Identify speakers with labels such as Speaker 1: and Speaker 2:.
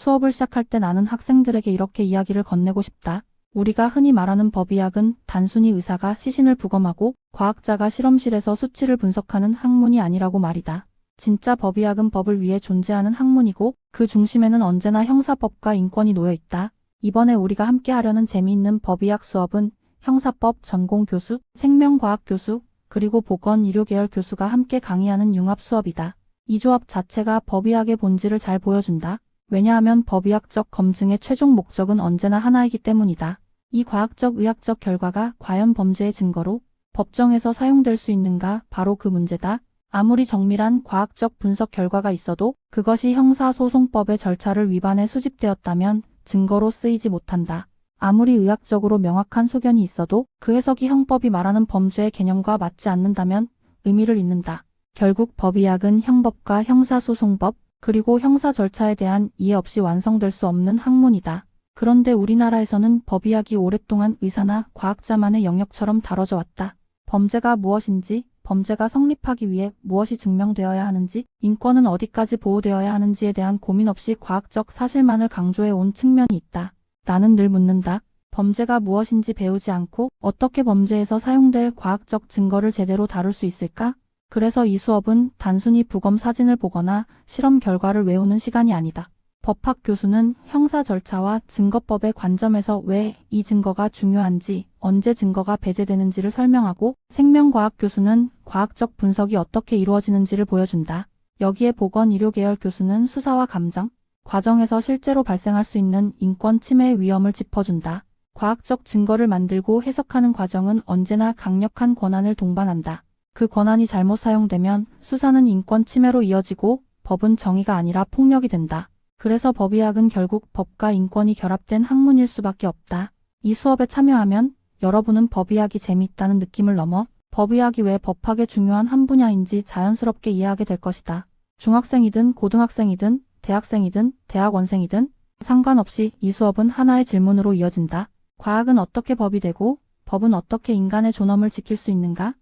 Speaker 1: 수업을 시작할 때 나는 학생들에게 이렇게 이야기를 건네고 싶다. 우리가 흔히 말하는 법의학은 단순히 의사가 시신을 부검하고 과학자가 실험실에서 수치를 분석하는 학문이 아니라고 말이다. 진짜 법의학은 법을 위해 존재하는 학문이고 그 중심에는 언제나 형사법과 인권이 놓여 있다. 이번에 우리가 함께 하려는 재미있는 법의학 수업은 형사법 전공 교수, 생명과학 교수, 그리고 보건 의료계열 교수가 함께 강의하는 융합 수업이다. 이 조합 자체가 법의학의 본질을 잘 보여준다. 왜냐하면 법의학적 검증의 최종 목적은 언제나 하나이기 때문이다. 이 과학적 의학적 결과가 과연 범죄의 증거로 법정에서 사용될 수 있는가 바로 그 문제다. 아무리 정밀한 과학적 분석 결과가 있어도 그것이 형사소송법의 절차를 위반해 수집되었다면 증거로 쓰이지 못한다. 아무리 의학적으로 명확한 소견이 있어도 그 해석이 형법이 말하는 범죄의 개념과 맞지 않는다면 의미를 잃는다. 결국 법의학은 형법과 형사소송법 그리고 형사 절차에 대한 이해 없이 완성될 수 없는 학문이다. 그런데 우리나라에서는 법의학이 오랫동안 의사나 과학자만의 영역처럼 다뤄져 왔다. 범죄가 무엇인지, 범죄가 성립하기 위해 무엇이 증명되어야 하는지, 인권은 어디까지 보호되어야 하는지에 대한 고민 없이 과학적 사실만을 강조해 온 측면이 있다. 나는 늘 묻는다. 범죄가 무엇인지 배우지 않고 어떻게 범죄에서 사용될 과학적 증거를 제대로 다룰 수 있을까? 그래서 이 수업은 단순히 부검 사진을 보거나 실험 결과를 외우는 시간이 아니다. 법학 교수는 형사 절차와 증거법의 관점에서 왜 이 증거가 중요한지, 언제 증거가 배제되는지를 설명하고 생명과학 교수는 과학적 분석이 어떻게 이루어지는지를 보여준다. 여기에 보건 의료계열 교수는 수사와 감정, 과정에서 실제로 발생할 수 있는 인권 침해의 위험을 짚어준다. 과학적 증거를 만들고 해석하는 과정은 언제나 강력한 권한을 동반한다. 그 권한이 잘못 사용되면 수사는 인권 침해로 이어지고 법은 정의가 아니라 폭력이 된다. 그래서 법의학은 결국 법과 인권이 결합된 학문일 수밖에 없다. 이 수업에 참여하면 여러분은 법의학이 재미있다는 느낌을 넘어 법의학이 왜 법학의 중요한 한 분야인지 자연스럽게 이해하게 될 것이다. 중학생이든 고등학생이든 대학생이든 대학원생이든 상관없이 이 수업은 하나의 질문으로 이어진다. 과학은 어떻게 법이 되고 법은 어떻게 인간의 존엄을 지킬 수 있는가?